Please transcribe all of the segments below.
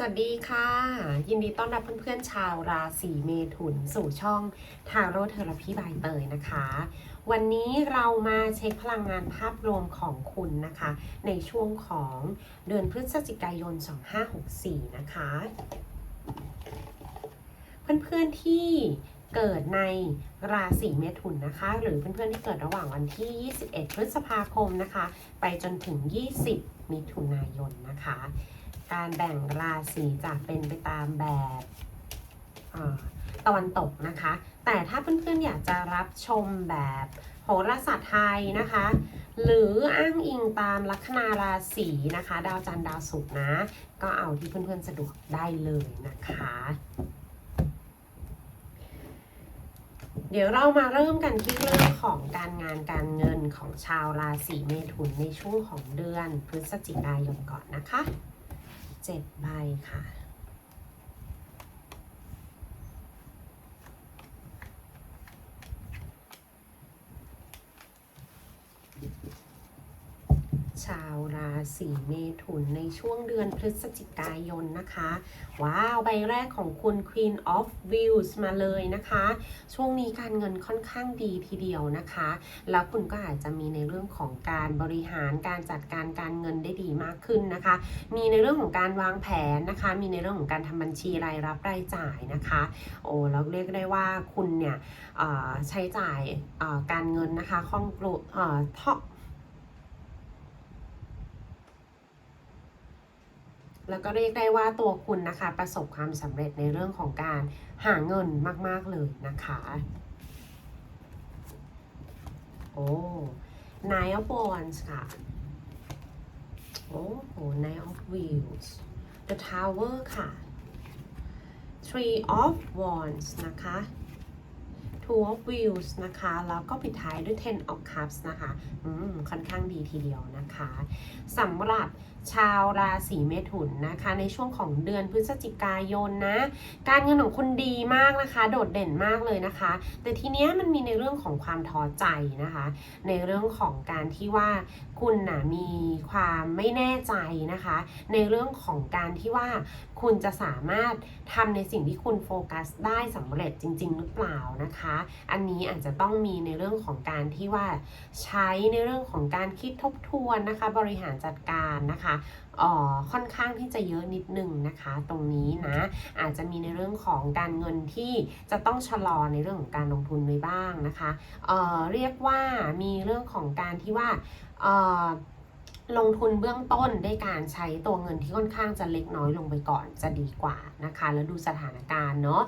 สวัสดีค่ะ ยินดีต้อนรับเพื่อนๆชาวราศีเมถุนสู่ช่องทาโร่เทอราพีบายเตยนะคะ วันนี้เรามาเช็คพลังงานภาพรวมของคุณนะคะ ในช่วงของเดือนพฤศจิกายน 2564 นะคะ เพื่อนๆที่เกิดในราศีเมถุนนะคะ หรือเพื่อนๆที่เกิดระหว่างวันที่ 21 พฤษภาคมนะคะ ไปจนถึง 20 มิถุนายนนะคะ การแบ่งราศีจะเป็นไปตามแบบตะวันตกนะคะ แต่ถ้าเพื่อนๆอยากจะรับชมแบบโหราศาสตร์ไทยนะคะ หรืออ้างอิงตามลัคนาราศีนะคะ ดาวจันทร์ดาวศุกร์นะ ก็เอาที่เพื่อนๆสะดวกได้เลยนะคะ เดี๋ยวเรามาเริ่มกันที่เรื่องของการงานการเงินของชาวราศีเมถุนในช่วงของเดือนพฤศจิกายนก่อนนะคะ เจ็ดใบค่ะ ชาวราศีเมถุนในช่วงเดือนพฤศจิกายนนะคะ ว้าว ใบแรกของคุณ Queen of Views มาเลยนะคะ ช่วงนี้การเงินค่อนข้างดีทีเดียวนะคะ แล้วคุณก็อาจจะมีในเรื่องของการบริหารการจัดการการเงินได้ดีมากขึ้นนะคะ มีในเรื่องของการวางแผนนะคะ มีในเรื่องของการทำบัญชีรายรับรายจ่ายนะคะ โอ้แล้วเรียกได้ว่าคุณเนี่ยใช้จ่ายการเงินนะคะคล่องกลุ่ท่อ แล้วก็เรียกได้ว่าตัวคุณนะคะ ประสบความสำเร็จในเรื่องของการหาเงินมากๆเลยนะคะ โอ้ Nine of Wands ค่ะ โอ้โห Nine of Wheels The Tower ค่ะ Three of Wands นะคะ Two of Wheels นะคะ แล้วก็ปิดท้ายด้วย Ten of Cups นะคะ อืม ค่อนข้างดีทีเดียวนะคะสำหรับ ชาวราศีเมถุนนะคะ ในช่วงของเดือนพฤศจิกายนนะ การเงินของคุณดีมากนะคะ โดดเด่นมากเลยนะคะ แต่ทีเนี้ยมันมีในเรื่องของความท้อใจนะคะ ในเรื่องของการที่ว่าคุณนะมีความไม่แน่ใจนะคะ ในเรื่องของการที่ว่าคุณจะสามารถทำในสิ่งที่คุณโฟกัสได้สำเร็จจริง ๆ หรือเปล่านะคะ อันนี้อาจจะต้องมีในเรื่องของการที่ว่าใช้ในเรื่องของการคิดทบทวนนะคะ บริหารจัดการนะคะออค่อนข้างที่จะเยอะนิดนึงนะคะ ตรงนี้นะ อาจจะมีในเรื่องของการเงินที่จะต้องชะลอในเรื่องของการลงทุนไว้บ้างนะคะเอ่อเรียกว่ามีเรื่องของการที่ว่าเอ่อลงทุนเบื้องต้นด้วยการใช้ตัวเงินที่ค่อนข้างจะเล็กน้อยลงไปก่อนจะดีกว่านะคะ แล้วดูสถานการณ์เนาะ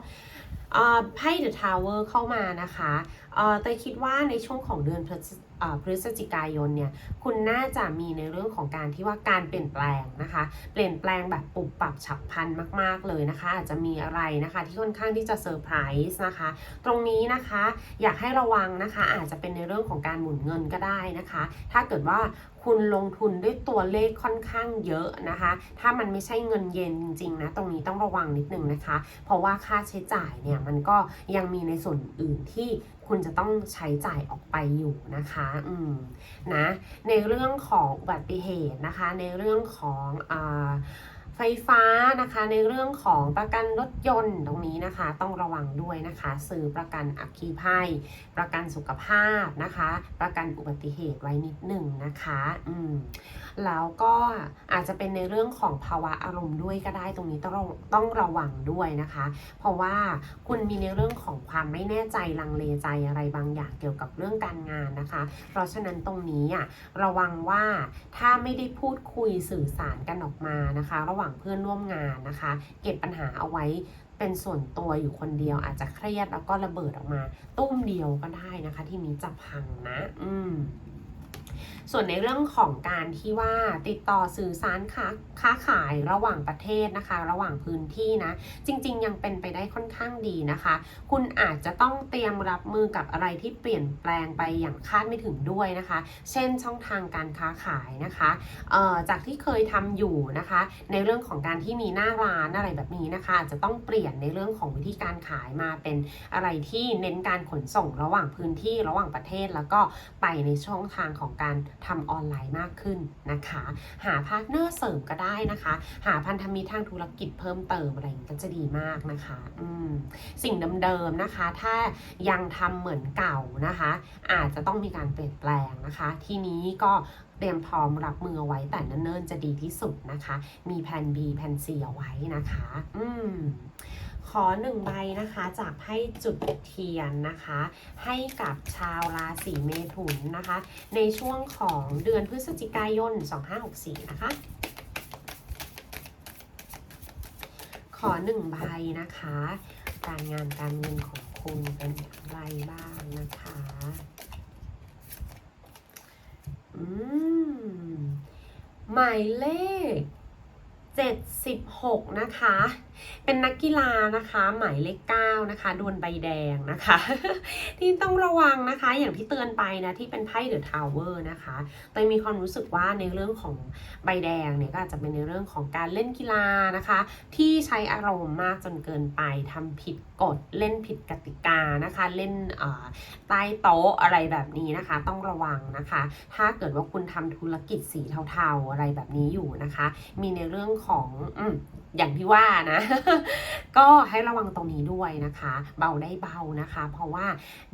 เอ่อไพ่ The Tower เข้ามานะคะเออแต่คิดว่าในช่วงของเดือนพฤศเอ่อ พฤศจิกายนเนี่ยคุณน่าจะมีในเรื่องของการที่ว่าการเปลี่ยนแปลงนะคะ เปลี่ยนแปลงแบบปุบปรับฉับพลันมาก ๆ เลยนะคะ อาจจะมีอะไรนะคะที่ค่อนข้างที่จะเซอร์ไพรส์นะคะ ตรงนี้นะคะอยากให้ระวังนะคะอาจจะเป็นในเรื่องของการหมุนเงินก็ได้นะคะ ถ้าเกิดว่าคุณลงทุนด้วยตัวเลขค่อนข้างเยอะนะคะ ถ้ามันไม่ใช่เงินเย็นจริงๆนะ ตรงนี้ต้องระวังนิดนึงนะคะ เพราะว่าค่าใช้จ่ายเนี่ยมันก็ยังมีในส่วนอื่นที่ คุณจะต้องใช้จ่ายออกไปอยู่นะคะอืมนะในเรื่องของอุบัติเหตุนะคะ ในเรื่องของอ่า ไฟฟ้านะคะในเรื่องของประกันรถยนต์ตรงนี้นะคะ ต้องระวังด้วยนะคะซื้อประกันอัคคีภัย ประกันสุขภาพนะคะ ประกันอุบัติเหตุไว้นิดหนึ่งนะคะอืมแล้วก็อาจจะเป็นในเรื่องของภาวะอารมณ์ด้วยก็ได้ตรงนี้ต้องต้องระวังด้วยนะคะ เพราะว่าคุณมีในเรื่องของความไม่แน่ใจลังเลใจอะไรบางอย่างเกี่ยวกับเรื่องการงานนะคะ เพราะฉะนั้นตรงนี้อะระวังว่าถ้าไม่ได้พูดคุยสื่อสารกันออกมานะคะ ระหว่างเพื่อนร่วมงานนะคะ เก็บปัญหาเอาไว้เป็นส่วนตัวอยู่คนเดียว อาจจะเครียดแล้วก็ระเบิดออกมา ตุ้มเดียวก็ได้นะคะ ที่นี้จะพังนะ อืม ส่วนในเรื่องของการที่ว่าติดต่อสื่อสารค้าค้าขายระหว่างประเทศนะคะ ระหว่างพื้นที่นะ จริง ๆ ยังเป็นไปได้ค่อนข้างดีนะคะ คุณอาจจะต้องเตรียมรับมือกับอะไรที่เปลี่ยนแปลงไปอย่างคาดไม่ถึงด้วยนะคะ เช่นช่องทางการค้าขายนะคะจากที่เคยทำอยู่นะคะ ในเรื่องของการที่มีหน้าร้านอะไรแบบนี้นะคะอาจจะต้องเปลี่ยนในเรื่องของวิธีการขายมาเป็นอะไรที่เน้นการขนส่งระหว่างพื้นที่ระหว่างประเทศแล้วก็ไปในช่องทางของการทำออนไลน์มากขึ้นนะคะ หาพาร์ทเนอร์เสริมก็ได้นะคะ หาพันธมิตรทางธุรกิจเพิ่มเติมอะไรอย่างนี้ก็จะดีมากนะคะอืมสิ่งเดิมๆนะคะ ถ้ายังทำเหมือนเก่านะคะ อาจจะต้องมีการเปลี่ยนแปลงนะคะ ทีนี้ก็เตรียมพร้อมรับมือไว้แต่เนิ่นๆจะดีที่สุดนะคะ มีแผน B แผน C เอาไว้นะคะ อืม ขอหนึ่งใบนะคะจากให้จุดเทียนนะคะ ให้กับชาวราศีเมถุนนะคะ ในช่วงของเดือนพฤศจิกายน 2564 นะคะ ขอหนึ่งใบนะคะ การงานการเงินของคุณเป็นอย่างไรบ้างนะคะอืมหมายเลข 76 นะคะ เป็นนักกีฬานะคะหมายเลข9นะคะโดนใบแดงนะคะ ที่ต้องระวังนะคะอย่างที่เตือนไปนะที่เป็นไพ่เดอะทาวเวอร์นะคะแต่มีความรู้สึกว่าในเรื่องของใบแดงเนี่ยก็อาจจะเป็นในเรื่องของการเล่นกีฬานะคะ ที่ใช้อารมณ์มากจนเกินไปทำผิดกฎเล่นผิดกติกานะคะ เล่นใต้โต๊ะอะไรแบบนี้นะคะ ต้องระวังนะคะ ถ้าเกิดว่าคุณทำธุรกิจสีเทาๆอะไรแบบนี้อยู่นะคะ มีในเรื่องของอย่างที่ว่านะ ก็ให้ระวังตรงนี้ด้วยนะคะ เบาได้เบานะคะ เพราะว่า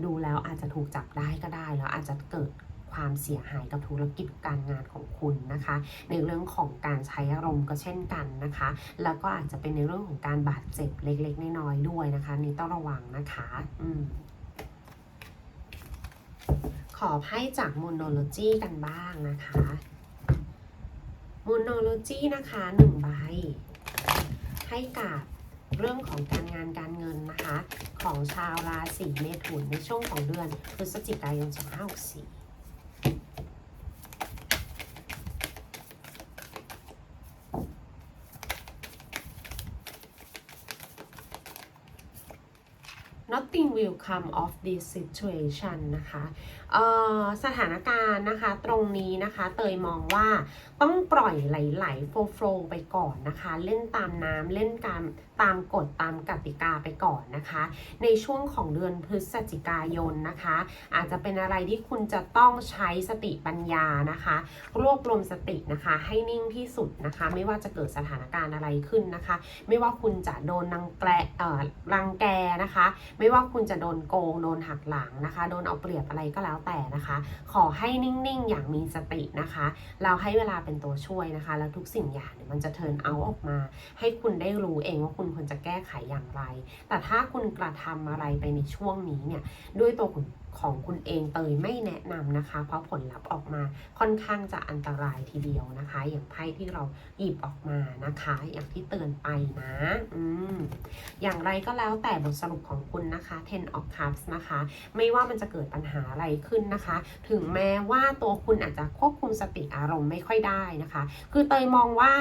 ดูแล้วอาจจะถูกจับได้ก็ได้แล้วอาจจะเกิดความเสียหายกับธุรกิจการงานของคุณนะคะ ในเรื่องของการใช้อารมณ์ก็เช่นกันนะคะ แล้วก็อาจจะเป็นในเรื่องของการบาดเจ็บเล็กๆน้อยๆด้วยนะคะ นี่ต้องระวังนะคะอืมขอไพ่จากมูโนโลจีกันบ้างนะคะมูโนโลจีนะคะหนึ่งใบ ให้กับเรื่องของการงานการเงินนะคะ ของชาวราศีเมถุนในช่วงของเดือนพฤศจิกายน2564 outcome of this situation นะคะเอ่อสถานการณ์นะคะตรงนี้นะคะเตยมองว่าต้องปล่อยไหลๆโฟโฟไปก่อนนะคะ เล่นตามน้ำเล่นตามตามกฎตามกติกาไปก่อนนะคะ ในช่วงของเดือนพฤศจิกายนนะคะ อาจจะเป็นอะไรที่คุณจะต้องใช้สติปัญญานะคะ รวบรวมสตินะคะ ให้นิ่งที่สุดนะคะ ไม่ว่าจะเกิดสถานการณ์อะไรขึ้นนะคะ ไม่ว่าคุณจะโดนรังแกเอ่อรังแกนะคะ ไม่ว่าคุณจะโดนโกงโดนหักหลังนะคะ โดนเอาเปรียบอะไรก็แล้วแต่นะคะ ขอให้นิ่งๆ อย่างมีสตินะคะ เราให้เวลาเป็นตัวช่วยนะคะ แล้วทุกสิ่งอย่างเนี่ยมันจะเทิร์นเอาออกมา ให้คุณได้รู้เองว่าคุณควรจะแก้ไขอย่างไร แต่ถ้าคุณกระทำอะไรไปในช่วงนี้เนี่ยด้วยตัวคุณ ของคุณเองเตยไม่แนะนำนะคะ เพราะผลลัพธ์ออกมาค่อนข้างจะอันตรายทีเดียวนะคะ อย่างไพ่ที่เราหยิบออกมานะคะ อย่างที่เตือนไปนะอืมอย่างไรก็แล้วแต่บทสรุปของคุณนะคะ10 of cups นะคะ ไม่ว่ามันจะเกิดปัญหาอะไรขึ้นนะคะ ถึงแม้ว่าตัวคุณอาจจะควบคุมสติอารมณ์ไม่ค่อยได้นะคะ คือเตยมองว่า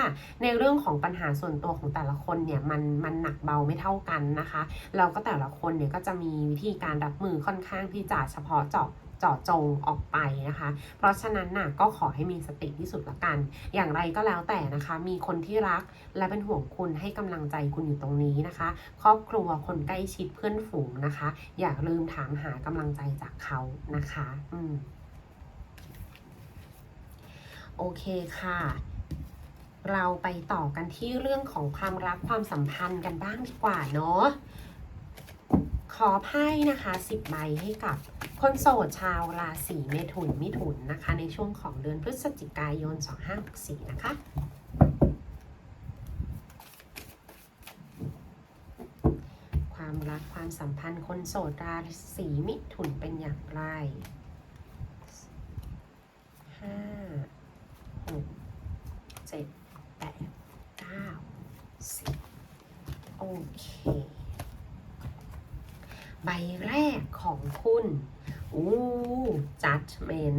ในเรื่องของปัญหาส่วนตัวของแต่ละคนเนี่ยมันมันหนักเบาไม่เท่ากันนะคะแล้วก็แต่ละคนเนี่ยก็จะมีวิธีการรับมือค่อนข้างที่จะเฉพาะเจาะเจาะจงออกไปนะคะ เพราะฉะนั้นน่ะก็ขอให้มีสติที่สุดละกัน อย่างไรก็แล้วแต่นะคะ มีคนที่รักและเป็นห่วงคุณให้กำลังใจคุณอยู่ตรงนี้นะคะ ครอบครัวคนใกล้ชิดเพื่อนฝูงนะคะ อย่าลืมถามหากำลังใจจากเขานะคะ อืมโอเคค่ะเราไปต่อกันที่เรื่องของความรักความสัมพันธ์กันบ้างดีกว่าเนาะ ขอไพ่นะคะ 10 ใบให้กับคนโสดชาวราศีเมถุนมิถุนนะคะ ในช่วงของเดือนพฤศจิกายน 2564 นะคะความรักความสัมพันธ์คนโสดราศีมิถุนเป็นอย่างไรห้าหกเจ็ดแปดเก้าสิบโอเค ใบแรกของคุณอู้จัดเมน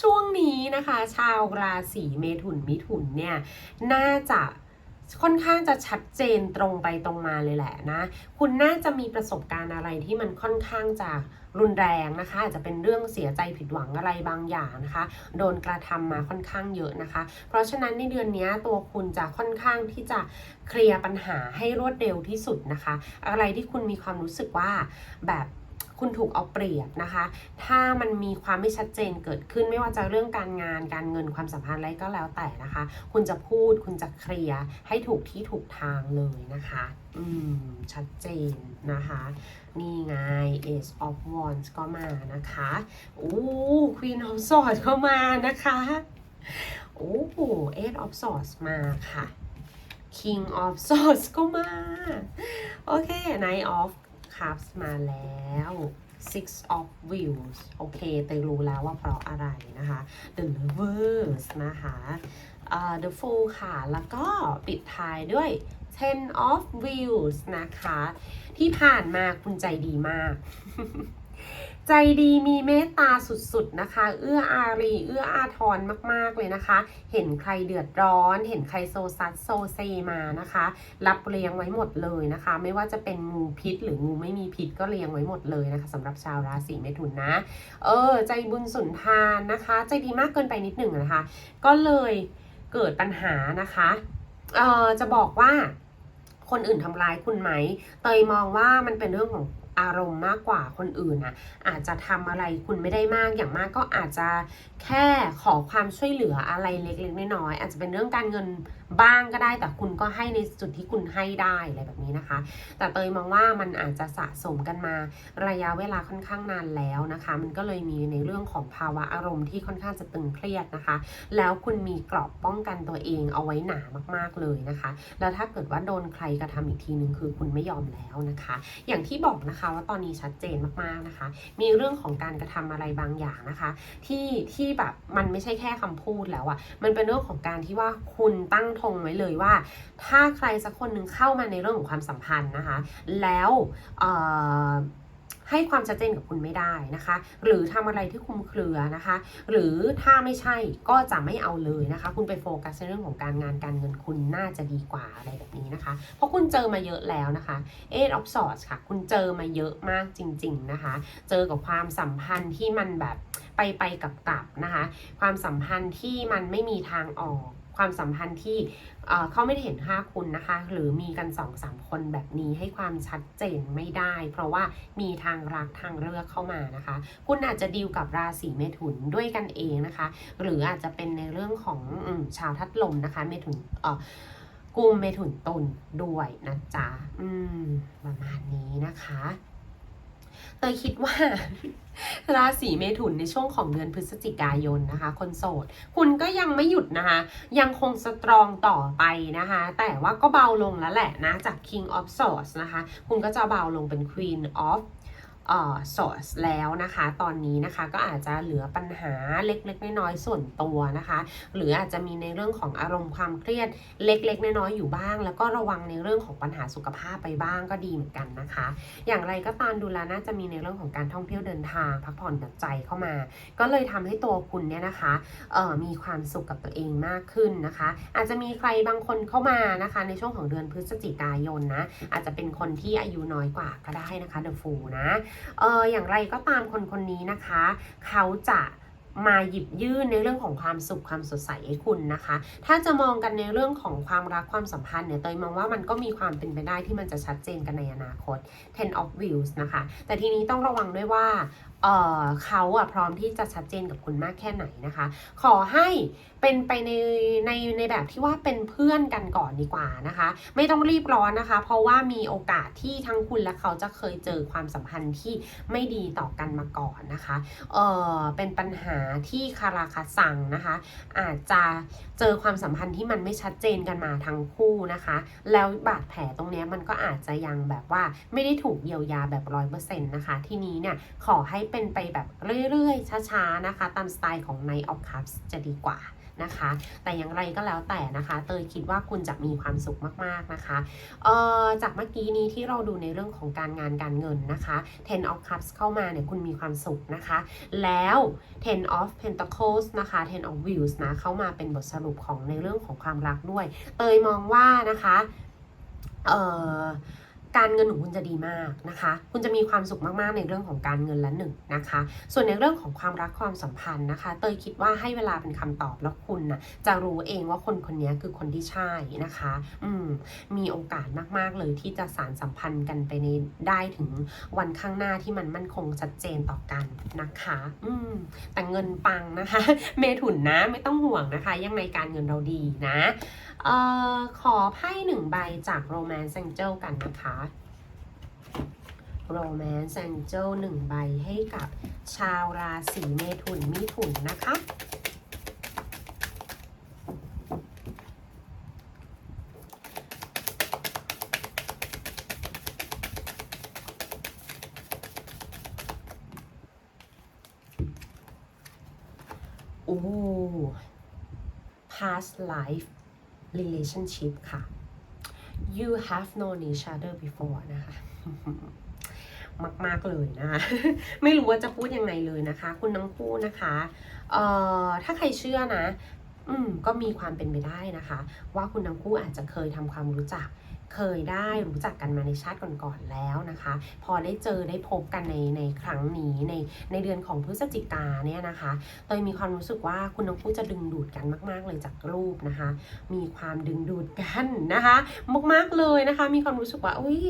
ช่วงนี้นะคะ ชาวราศีเมถุนมิถุนเนี่ย น่าจะค่อนข้างจะชัดเจนตรงไปตรงมาเลยแหละนะ คุณน่าจะมีประสบการณ์อะไรที่มันค่อนข้างจะ รุนแรงนะคะ อาจจะเป็นเรื่องเสียใจผิดหวังอะไรบางอย่างนะคะ โดนกระทำมาค่อนข้างเยอะนะคะ เพราะฉะนั้นในเดือนนี้ตัวคุณจะค่อนข้างที่จะเคลียร์ปัญหาให้รวดเร็วที่สุดนะคะ อะไรที่คุณมีความรู้สึกว่าแบบคุณถูกเอาเปรียบนะคะ ถ้ามันมีความไม่ชัดเจนเกิดขึ้นไม่ว่าจะเรื่องการงาน การเงิน ความสัมพันธ์อะไรก็แล้วแต่นะคะ คุณจะพูด คุณจะเคลียร์ให้ถูกที่ถูกทางเลยนะคะ อืม ชัดเจนนะคะ นี่ไง Ace of Wands ก็มานะคะโอ้ Queen of Swords ก็มานะคะโอ้ Eight of Swords มาค่ะ King of Swords ก็มา โอเค Knight of Cups มาแล้ว Six of Wheels โอเคเตยรู้แล้วว่าเพราะอะไรนะคะ The Lovers นะคะอ่า The Fool ค่ะ แล้วก็ปิดท้ายด้วย Ten of Wheels นะคะ ที่ผ่านมาคุณใจดีมาก ใจดีมีเมตตาสุดๆนะคะ เอื้ออารี เอื้ออาทรมากๆเลยนะคะ เห็นใครเดือดร้อน เห็นใครโซซัดโซเซมานะคะ รับเลี้ยงไว้หมดเลยนะคะ ไม่ว่าจะเป็นงูพิษ หรืองูไม่มีพิษก็เลี้ยงไว้หมดเลยนะคะสำหรับชาวราศีเมถุนนะ เออ ใจบุญสุนทานนะคะ ใจดีมากเกินไปนิดหนึ่งนะคะ ก็เลยเกิดปัญหานะคะ เออจะบอกว่า คนอื่นทำร้ายคุณไหม เตยมองว่ามันเป็นเรื่องของอารมณ์มากกว่าคนอื่นน่ะอาจจะทำอะไรคุณไม่ได้มากอย่างมากก็อาจจะแค่ขอความช่วยเหลืออะไรเล็กๆน้อยๆอาจจะเป็นเรื่องการเงิน บ้างก็ได้แต่คุณก็ให้ในจุดที่คุณให้ได้อะไรแบบนี้นะคะ แต่เตยมองว่ามันอาจจะสะสมกันมาระยะเวลาค่อนข้างนานแล้วนะคะ มันก็เลยมีในเรื่องของภาวะอารมณ์ที่ค่อนข้างจะตึงเครียดนะคะ แล้วคุณมีกราะป้องกันตัวเองเอาไว้หนามากๆเลยนะคะ แล้วถ้าเกิดว่าโดนใครกระทำอีกทีนึงคือคุณไม่ยอมแล้วนะคะ อย่างที่บอกนะคะว่าตอนนี้ชัดเจนมากๆนะคะ มีเรื่องของการกระทำอะไรบางอย่างนะคะ ที่ที่แบบมันไม่ใช่แค่คำพูดแล้วอะมันเป็นเรื่องของการที่ว่าคุณตั้งธงไว้เลยว่า ถ้าใครสักคนหนึ่งเข้ามาในเรื่องของความสัมพันธ์นะคะ แล้วให้ความชัดเจนกับคุณไม่ได้นะคะ หรือทำอะไรที่คุมเครือนะคะ หรือถ้าไม่ใช่ก็จะไม่เอาเลยนะคะ คุณไปโฟกัสในเรื่องของการงานการเงินคุณน่าจะดีกว่าอะไรแบบนี้นะคะ เพราะคุณเจอมาเยอะแล้วนะคะ Eight of Swords ค่ะ คุณเจอมาเยอะมากจริง ๆนะคะ เจอกับความสัมพันธ์ที่มันแบบไปไปๆกับกลับๆนะคะ ความสัมพันธ์ที่มันไม่มีทางออก ความสัมพันธ์ที่เขาไม่ได้เห็นค่าคุณนะคะ หรือมีกันสองสามคนแบบนี้ให้ความชัดเจนไม่ได้ เพราะว่ามีทางรักทางเลือกเข้ามานะคะ คุณอาจจะดีลกับราศีเมถุนด้วยกันเองนะคะ หรืออาจจะเป็นในเรื่องของอชาวทัดลมนะคะเมถุนเอ่อกุมเมถุนตุลด้วยนะจ๊ะอืมประมาณนี้นะคะ เตยคิดว่า ราศีเมถุนในช่วงของเดือนพฤศจิกายนนะคะ คนโสด คุณก็ยังไม่หยุดนะคะ ยังคงสตรองต่อไปนะคะ แต่ว่าก็เบาลงแล้วแหละนะ จาก King of Swords นะคะ คุณก็จะเบาลงเป็น Queen of เอ่อ Swords แล้วนะคะ ตอนนี้นะคะก็อาจจะเหลือปัญหาเล็กๆ น้อยๆส่วนตัวนะคะ หรืออาจจะมีในเรื่องของอารมณ์ความเครียดเล็กๆ น้อยๆอยู่บ้าง แล้วก็ระวังในเรื่องของปัญหาสุขภาพไปบ้างก็ดีเหมือนกันนะคะ อย่างไรก็ตามดูแลน่าจะมีในเรื่องของการท่องเที่ยวเดินทาง พักผ่อนหย่อนใจเข้ามา ก็เลยทำให้ตัวคุณเนี่ยนะคะมีความสุขกับตัวเองมากขึ้นนะคะ อาจจะมีใครบางคนเข้ามานะคะ ในช่วงของเดือนพฤศจิกายนนะอาจจะเป็นคนที่อายุน้อยกว่าก็ได้นะคะ The Fool นะเอออย่างไรก็ตามคนคนนี้นะคะ เขาจะมาหยิบยื่นในเรื่องของความสุขความสดใสให้คุณนะคะ ถ้าจะมองกันในเรื่องของความรักความสัมพันธ์เนี่ยเตยมองว่ามันก็มีความเป็นไปได้ที่มันจะชัดเจนกันในอนาคต Ten of Wheels นะคะ แต่ทีนี้ต้องระวังด้วยว่าเเขาอะพร้อมที่จะชัดเจนกับคุณมากแค่ไหนนะคะ ขอให้ เป็นไปในในในแบบที่ว่าเป็นเพื่อนกันก่อนดีกว่านะคะ ไม่ต้องรีบร้อนนะคะ เพราะว่ามีโอกาสที่ทั้งคุณและเขาจะเคยเจอความสัมพันธ์ที่ไม่ดีต่อกันมาก่อนนะคะเออเป็นปัญหาที่คาราคาซังนะคะ อาจจะเจอความสัมพันธ์ที่มันไม่ชัดเจนกันมาทั้งคู่นะคะ แล้วบาดแผลตรงนี้มันก็อาจจะยังแบบว่าไม่ได้ถูกเยียวยาแบบร้อยเปอร์เซ็นต์นะคะ ที่นี้เนี่ยขอให้เป็นไปแบบเรื่อยๆ ช้าๆนะคะ ตามสไตล์ของ Night of Cups จะดีกว่า นะคะ แต่อย่างไรก็แล้วแต่นะคะ เตยคิดว่าคุณจะมีความสุขมากๆนะคะเอ่อจากเมื่อกี้นี้ที่เราดูในเรื่องของการงานการเงินนะคะ Ten of Cups เข้ามาเนี่ยคุณมีความสุขนะคะ แล้ว Ten of Pentacles นะคะ Ten of Wheels นะเข้ามาเป็นบทสรุปของในเรื่องของความรักด้วย เตยมองว่านะคะเอ่อ การเงินของคุณจะดีมากนะคะ คุณจะมีความสุขมากๆในเรื่องของการเงินละหนึ่งนะคะ ส่วนในเรื่องของความรักความสัมพันธ์นะคะ เตยคิดว่าให้เวลาเป็นคำตอบแล้วคุณนะจะรู้เองว่าคนคนนี้คือคนที่ใช่นะคะ อืม มีโอกาสมากๆเลยที่จะสารสัมพันธ์กันไปในได้ถึงวันข้างหน้าที่มันมั่นคงชัดเจนต่อกันนะคะ อืม แต่เงินปังนะคะ เมถุนนะไม่ต้องห่วงนะคะ ยังในการเงินเราดีนะเอ่อขอไพ่หนึ่งใบจาก Romance Angel กันนะคะ Romance Angel หนึ่งใบให้กับชาวราศีเมถุนมิถุนนะคะโอ้ past life relationship ค่ะ you have known each other before นะคะ มาก ๆเลยนะคะไม่รู้ว่าจะพูดยังไงเลยนะคะ คุณทั้งคู่นะคะเอ่อถ้าใครเชื่อนะ อืมก็มีความเป็นไปได้นะคะ ว่าคุณทั้งคู่อาจจะเคยทำความรู้จัก เคยได้รู้จักกันมาในชาติก่อนๆแล้วนะคะ พอได้เจอได้พบกันในในครั้งนี้ในในเดือนของพฤศจิกาเนี่ยนะคะเตยมีความรู้สึกว่าคุณทั้งคู่จะดึงดูดกันมาก ๆ เลยจากรูปนะคะ มีความดึงดูดกันนะคะมากๆเลยนะคะ มีความรู้สึกว่าอุ้ย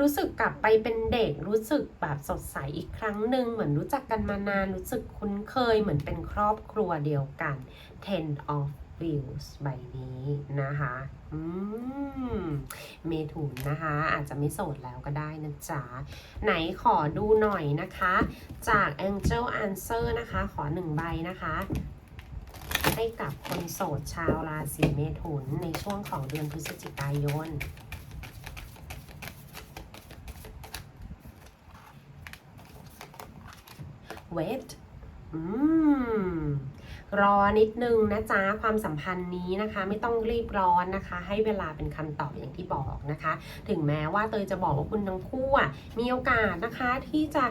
รู้สึกกลับไปเป็นเด็กรู้สึกแบบสดใสอีกครั้งหนึ่งเหมือนรู้จักกันมานานรู้สึกคุ้นเคยเหมือนเป็นครอบครัวเดียวกัน Ten of Wheels ใบนี้นะคะ อืม เมถุนนะคะ อาจจะไม่โสดแล้วก็ได้นะจ๊ะ ไหนขอดูหน่อยนะคะ จาก Angel Answer นะคะ ขอหนึ่งใบนะคะ ให้กับคนโสดชาวราศีเมถุนในช่วงของเดือนพฤศจิกายน wait อืม รอนิดนึงนะจ๊ะความสัมพันธ์นี้นะคะ ไม่ต้องรีบร้อนนะคะ ให้เวลาเป็นคำตอบอย่างที่บอกนะคะ ถึงแม้ว่าเตยจะบอกว่าคุณทั้งคู่มีโอกาสนะคะที่จะ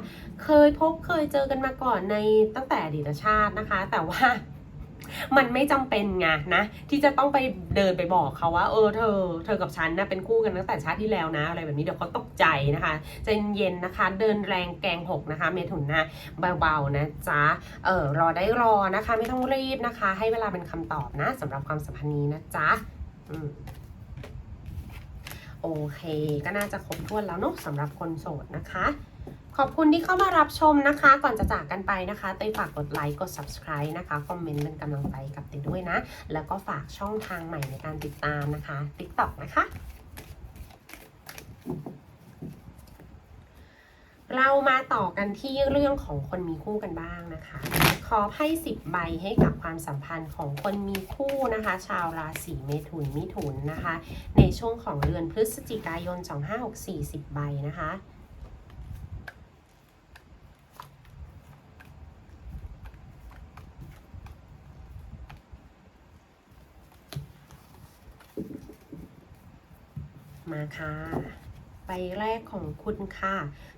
เคยพบเคยเจอกันมาก่อนในตั้งแต่อดีตชาตินะคะ แต่ว่า มันไม่จำเป็นไงนะ ที่จะต้องไปเดินไปบอกเขาว่า เออเธอ เธอกับฉันนะเป็นคู่กันตั้งแต่ชาติที่แล้วนะ อะไรแบบนี้เดี๋ยวเขาตกใจนะคะใจเย็นนะคะ เดินแรงแกงหกนะคะ เมถุนนะเบาๆนะจ๊ะเออรอได้รอนะคะ ไม่ต้องรีบนะคะ ให้เวลาเป็นคำตอบนะสำหรับความสัมพันธ์นี้นะจ๊ะอืมโอเค ก็น่าจะครบถ้วนแล้วเนอะสำหรับคนโสดนะคะ ขอบคุณที่เข้ามารับชมนะคะ ก่อนจะจากกันไปนะคะเตยฝากกดไลค์กด subscribe นะคะ คอมเมนต์เป็นกำลังใจกับเตยด้วยนะ แล้วก็ฝากช่องทางใหม่ในการติดตามนะคะ TikTok นะคะ เรามาต่อกันที่เรื่องของคนมีคู่กันบ้างนะคะ ขอไพ่สิบใบให้กับความสัมพันธ์ของคนมีคู่นะคะ ชาวราศีเมถุนมิถุนนะคะ ในช่วงของเดือนพฤศจิกายน 2564 10ใบนะคะ มาค่ะ ใบแรกของคุณค่ะ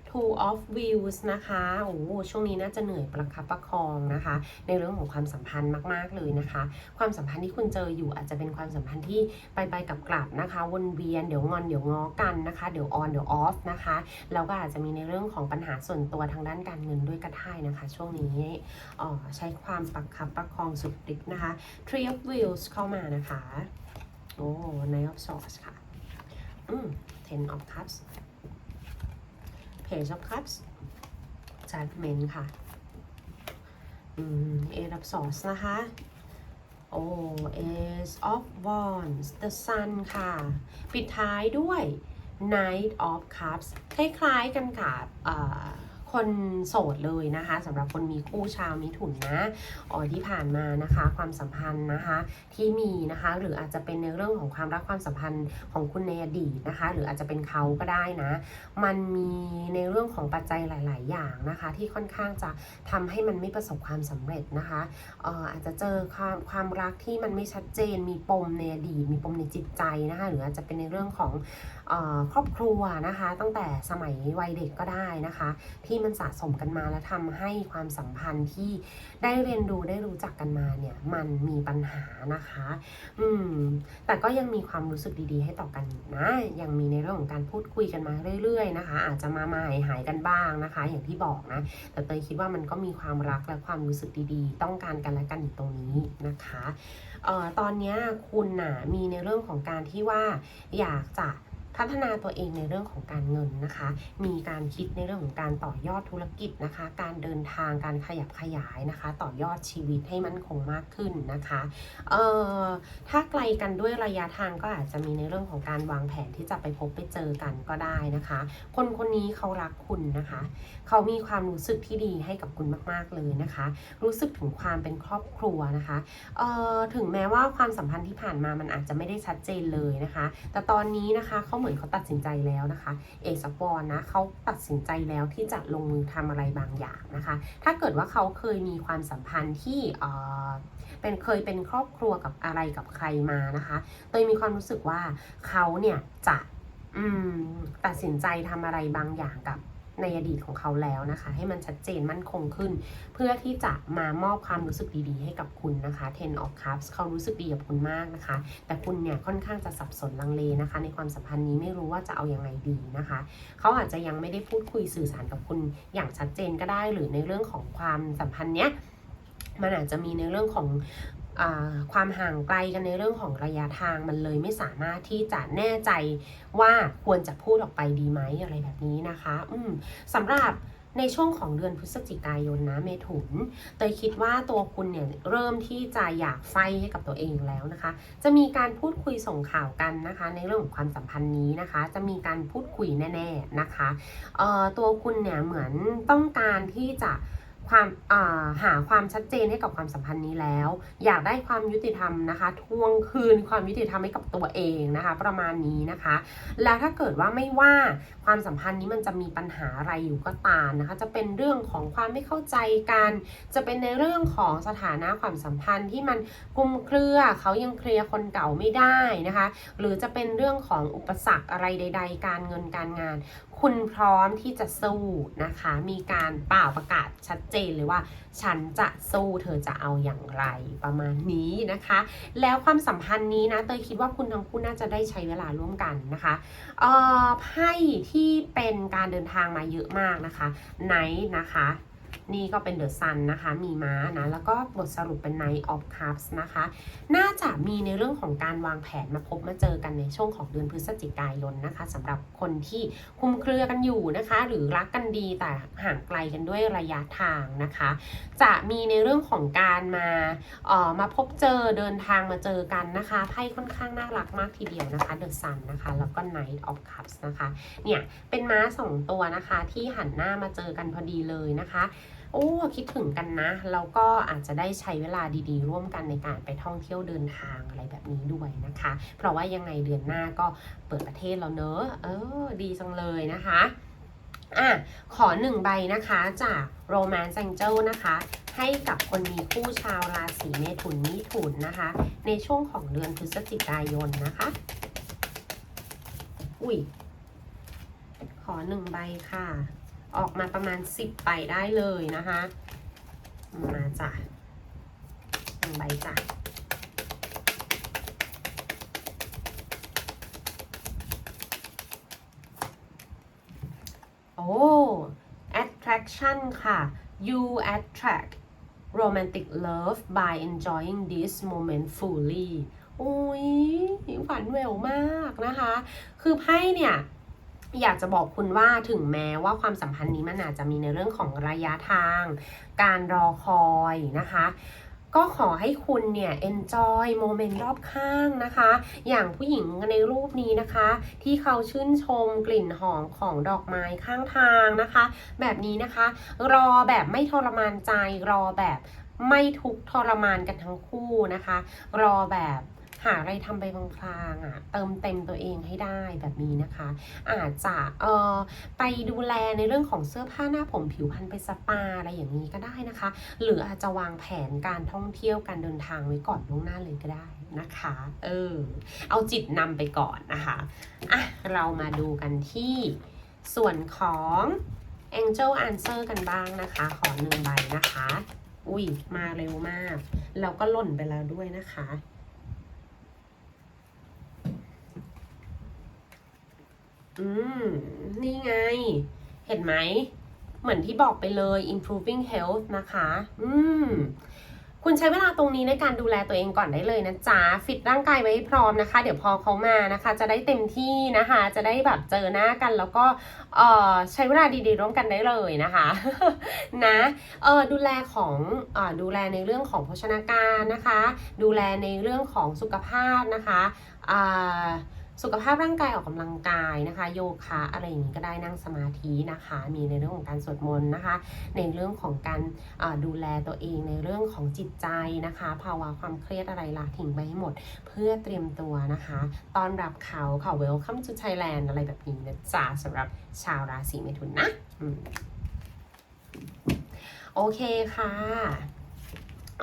Two of Wheels นะคะ โอ้ช่วงนี้น่าจะเหนื่อยประคับประคองนะคะ ในเรื่องของความสัมพันธ์มากๆเลยนะคะ ความสัมพันธ์ที่คุณเจออยู่อาจจะเป็นความสัมพันธ์ที่ไปไปกับกลับนะคะ วนเวียน เดี๋ยวงอน เดี๋ยวง้อกันนะคะ เดี๋ยวออน เดี๋ยวออฟนะคะ แล้วก็อาจจะมีในเรื่องของปัญหาส่วนตัวทางด้านการเงินด้วยก็ได้นะคะ ช่วงนี้อ่อใช้ความประคับประคองสุดฤทธิ์นะคะ Three of Wheels เข้ามานะคะ โอ้ Nine of Swords ค่ะ อืม Ten of Cups Page of Cups Judgment ค่ะ อืม Eight of Swords นะคะ โอ้ Ace of Wands The Sun ค่ะ ปิดท้ายด้วย Knight of Cups คล้ายๆกันกับ คนโสดเลยนะคะสำหรับคนมีคู่ชาวมิถุนนะอ๋อที่ผ่านมานะคะ ความสัมพันธ์นะคะที่มีนะคะ หรืออาจจะเป็นในเรื่องของความรักความสัมพันธ์ของคุณในอดีตนะคะ หรืออาจจะเป็นเขาก็ได้นะ มันมีในเรื่องของปัจจัยหลาย ๆ อย่างนะคะ ที่ค่อนข้างจะทำให้มันไม่ประสบความสำเร็จนะคะเอออาจจะเจอความความรักที่มันไม่ชัดเจนมีปมในอดีตมีปมในจิตใจนะคะ หรืออาจจะเป็นในเรื่องของครอบครัวนะคะ ตั้งแต่สมัยวัยเด็กก็ได้นะคะ ที่มันสะสมกันมาและทำให้ความสัมพันธ์ที่ได้เรียนรู้ได้รู้จักกันมาเนี่ยมันมีปัญหานะคะ อืมแต่ก็ยังมีความรู้สึกดีๆ ให้ต่อกันนะยังมีในเรื่องของการพูดคุยกันมาเรื่อย ๆ นะคะ อาจจะมามาหายหายกันบ้างนะคะ อย่างที่บอกนะ แต่เตยคิดว่ามันก็มีความรักและความรู้สึกดีๆ ต้องการกันและกันอยู่ตรงนี้นะคะเอ่อตอนนี้คุณน่ะมีในเรื่องของการที่ว่าอยากจะ พัฒนาตัวเองในเรื่องของการเงินนะคะ มีการคิดในเรื่องของการต่อยอดธุรกิจนะคะ การเดินทางการขยับขยายนะคะ ต่อยอดชีวิตให้มั่นคงมากขึ้นนะคะเอ่อถ้าไกลกันด้วยระยะทางก็อาจจะมีในเรื่องของการวางแผนที่จะไปพบไปเจอกันก็ได้นะคะ คนคนนี้เขารักคุณนะคะ เขามีความรู้สึกที่ดีให้กับคุณมากๆเลยนะคะ รู้สึกถึงความเป็นครอบครัวนะคะเอ่อถึงแม้ว่าความสัมพันธ์ที่ผ่านมามันอาจจะไม่ได้ชัดเจนเลยนะคะ แต่ตอนนี้นะคะเขาเหมือนเขาตัดสินใจแล้วนะคะ เอกสปอนนะเขาตัดสินใจแล้วที่จะลงมือทำอะไรบางอย่างนะคะ ถ้าเกิดว่าเขาเคยมีความสัมพันธ์ที่เออเป็นเคยเป็นครอบครัวกับอะไรกับใครมานะคะเตยมีความรู้สึกว่าเขาเนี่ยจะตัดสินใจทำอะไรบางอย่างกับ ในอดีตของเขาแล้วนะคะ ให้มันชัดเจนมั่นคงขึ้น เพื่อที่จะมามอบความรู้สึกดีๆ ให้กับคุณนะคะ Ten of Cups เขารู้สึกดีกับคุณมากนะคะ แต่คุณเนี่ยค่อนข้างจะสับสนลังเลนะคะ ในความสัมพันธ์นี้ไม่รู้ว่าจะเอาอยัางไงดีนะคะ เขาอาจจะยังไม่ได้พูดคุยสื่อสารกับคุณอย่างชัดเจนก็ได้ หรือในเรื่องของความสัมพันธ์เนี้ยมันอาจจะมีในเรื่องของ ความห่างไกลกันในเรื่องของระยะทางมันเลยไม่สามารถที่จะแน่ใจว่าควรจะพูดออกไปดีไหมอะไรแบบนี้นะคะ อืมสำหรับในช่วงของเดือนพฤศจิกายนนะเมถุนเตยคิดว่าตัวคุณเนี่ยเริ่มที่จะอยากไฟให้กับตัวเองแล้วนะคะ จะมีการพูดคุยส่งข่าวกันนะคะ ในเรื่องของความสัมพันธ์นี้นะคะ จะมีการพูดคุยแน่ ๆนะคะ เอ่อตัวคุณเนี่ยเหมือนต้องการที่จะ ความาหาความชัดเจนให้กับความสัมพันธ์นี้แล้ว อยากได้ความยุติธรรมนะคะทวงคืนความยุติธรรมให้กับตัวเองนะคะ ประมาณนี้นะคะ แล้วถ้าเกิดว่าไม่ว่าความสัมพันธ์นี้มันจะมีปัญหาอะไรอยู่ก็ตามนะคะ จะเป็นเรื่องของความไม่เข้าใจกัน จะเป็นในเรื่องของสถานะความสัมพันธ์ที่มันคลุมเครือเขายังเคลียร์คนเก่าไม่ได้นะคะ หรือจะเป็นเรื่องของอุปสรรคอะไรใด ๆ การเงินการงาน คุณพร้อมที่จะสู้นะคะ มีการเป่าประกาศชัดเจนเลยว่า ฉันจะสู้เธอจะเอาอย่างไรประมาณนี้นะคะ แล้วความสัมพันธ์นี้นะเตยคิดว่าคุณทั้งคู่น่าจะได้ใช้เวลาร่วมกันนะคะเอ่อไพ่ที่เป็นการเดินทางมาเยอะมากนะคะไนท์นะคะ นี่ก็เป็นเดอะซันนะคะ มีม้านะ แล้วก็บทสรุปเป็น Knight of Cups นะคะ น่าจะมีในเรื่องของการวางแผนมาพบมาเจอกันในช่วงของเดือนพฤศจิกายนนะคะสำหรับคนที่คุมเครือกันอยู่นะคะ หรือรักกันดีแต่ห่างไกลกันด้วยระยะทางนะคะ จะมีในเรื่องของการมาเอ่อมาพบเจอเดินทางมาเจอกันนะคะไพ่ค่อนข้างน่ารักมากทีเดียวนะคะ The Sun นนะคะ แล้วก็ Knight of Cups นะคะ เนี่ยเป็นม้าสองตัวนะคะที่หันหน้ามาเจอกันพอดีเลยนะคะ โอ้คิดถึงกันนะ แล้วก็อาจจะได้ใช้เวลาดีๆ ร่วมกันในการไปท่องเที่ยวเดินทางอะไรแบบนี้ด้วยนะคะ เพราะว่ายังไงเดือนหน้าก็เปิดประเทศแล้วเนอะเออ ดีจังเลยนะคะอะขอหนึ่งใบนะคะจาก Romance Angel นะคะ ให้กับคนมีคู่ชาวราศีเมถุนมิถุนนะคะ ในช่วงของเดือนพฤศจิกายนนะคะ อุ้ยขอหนึ่งใบค่ะ ออกมาประมาณสิบใบได้เลยนะคะ มาจ้ะหนึ่งใบจ้ะโอ้ attraction ค่ะ you attract romantic love by enjoying this moment fully อุ้ยหวานแหววมากนะคะ คือไพ่เนี่ย อยากจะบอกคุณว่าถึงแม้ว่าความสัมพันธ์นี้มันอาจจะมีในเรื่องของระยะทาง การรอคอยนะคะก็ขอให้คุณเนี่ย enjoy โมเมนต์รอบข้างนะคะ อย่างผู้หญิงในรูปนี้นะคะ ที่เขาชื่นชมกลิ่นหอมของดอกไม้ข้างทางนะคะ แบบนี้นะคะ รอแบบไม่ทรมานใจ รอแบบไม่ทุกทรมานกันทั้งคู่นะคะ รอแบบ หาอะไรทำไปพลางๆอะเติมเต็มตัวเองให้ได้แบบนี้นะคะ อาจจะเอ่อไปดูแลในเรื่องของเสื้อผ้าหน้าผมผิวพรรณไปสปาอะไรอย่างนี้ก็ได้นะคะ หรืออาจจะวางแผนการท่องเที่ยวการเดินทางไว้ก่อนล่วงหน้าเลยก็ได้นะคะ เออ เอาจิตนำไปก่อนนะคะอะเรามาดูกันที่ส่วนของ Angel Answer กันบ้างนะคะ ขอหนึ่งใบนะคะ อุ้ยมาเร็วมาก แล้วก็หล่นไปแล้วด้วยนะคะ อืม นี่ไง เห็นไหม เหมือนที่บอกไปเลย improving health นะคะ อืม คุณใช้เวลาตรงนี้ในการดูแลตัวเองก่อนได้เลยนะจ๊ะ ฟิตร่างกายไว้ให้พร้อมนะคะ เดี๋ยวพอเขามานะคะ จะได้เต็มที่นะคะ จะได้แบบเจอหน้ากันแล้วก็ เอ่อ ใช้เวลาดีๆ ร่วมกันได้เลยนะคะ นะ เออดูแลของเออดูแลในเรื่องของโภชนาการนะคะ ดูแลในเรื่องของสุขภาพนะคะ อ่า สุขภาพร่างกายออกกำลังกายนะคะ โยคะอะไรอย่างนี้ก็ได้นั่งสมาธินะคะ มีในเรื่องของการสวดมนต์นะคะ ในเรื่องของการดูแลตัวเองในเรื่องของจิตใจนะคะ ภาวะความเครียดอะไรละทิ้งไปให้หมด เพื่อเตรียมตัวนะคะต้อนรับเขาค่ะ welcome to Thailand อะไรแบบนี้นะจ๊ะสำหรับชาวราศีเมถุนนะโอเคค่ะ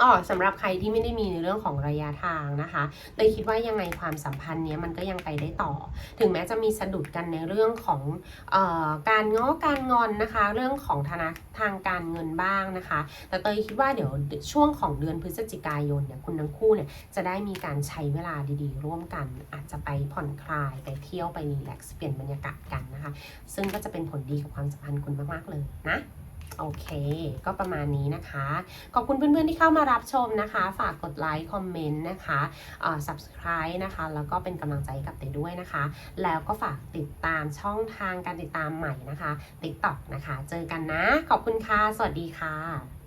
อ๋อสำหรับใครที่ไม่ได้มีในเรื่องของระยะทางนะคะเตยคิดว่ายังไงความสัมพันธ์เนี้ยมันก็ยังไปได้ต่อ ถึงแม้จะมีสะดุดกันในเรื่องของเออการง้อการงอนนะคะ เรื่องของธนาทางการเงินบ้างนะคะ แต่เตยคิดว่าเดี๋ยวช่วงของเดือนพฤศจิกายนเนี่ยคุณทั้งคู่เนี่ยจะได้มีการใช้เวลาดีๆ ร่วมกัน อาจจะไปผ่อนคลายไปเที่ยวไปรีแลกซ์เปลี่ยนบรรยากาศกันนะคะ ซึ่งก็จะเป็นผลดีกับความสัมพันธ์คุณมากๆเลยนะ โอเค ก็ประมาณนี้นะคะ ขอบคุณเพื่อนๆที่เข้ามารับชมนะคะ ฝากกดไลค์ คอมเมนต์นะคะเอ่อ subscribe นะคะ แล้วก็เป็นกำลังใจกับเตด้วยนะคะ แล้วก็ฝากติดตามช่องทางการติดตามใหม่นะคะ TikTok นะคะ เจอกันนะ ขอบคุณค่ะ สวัสดีค่ะ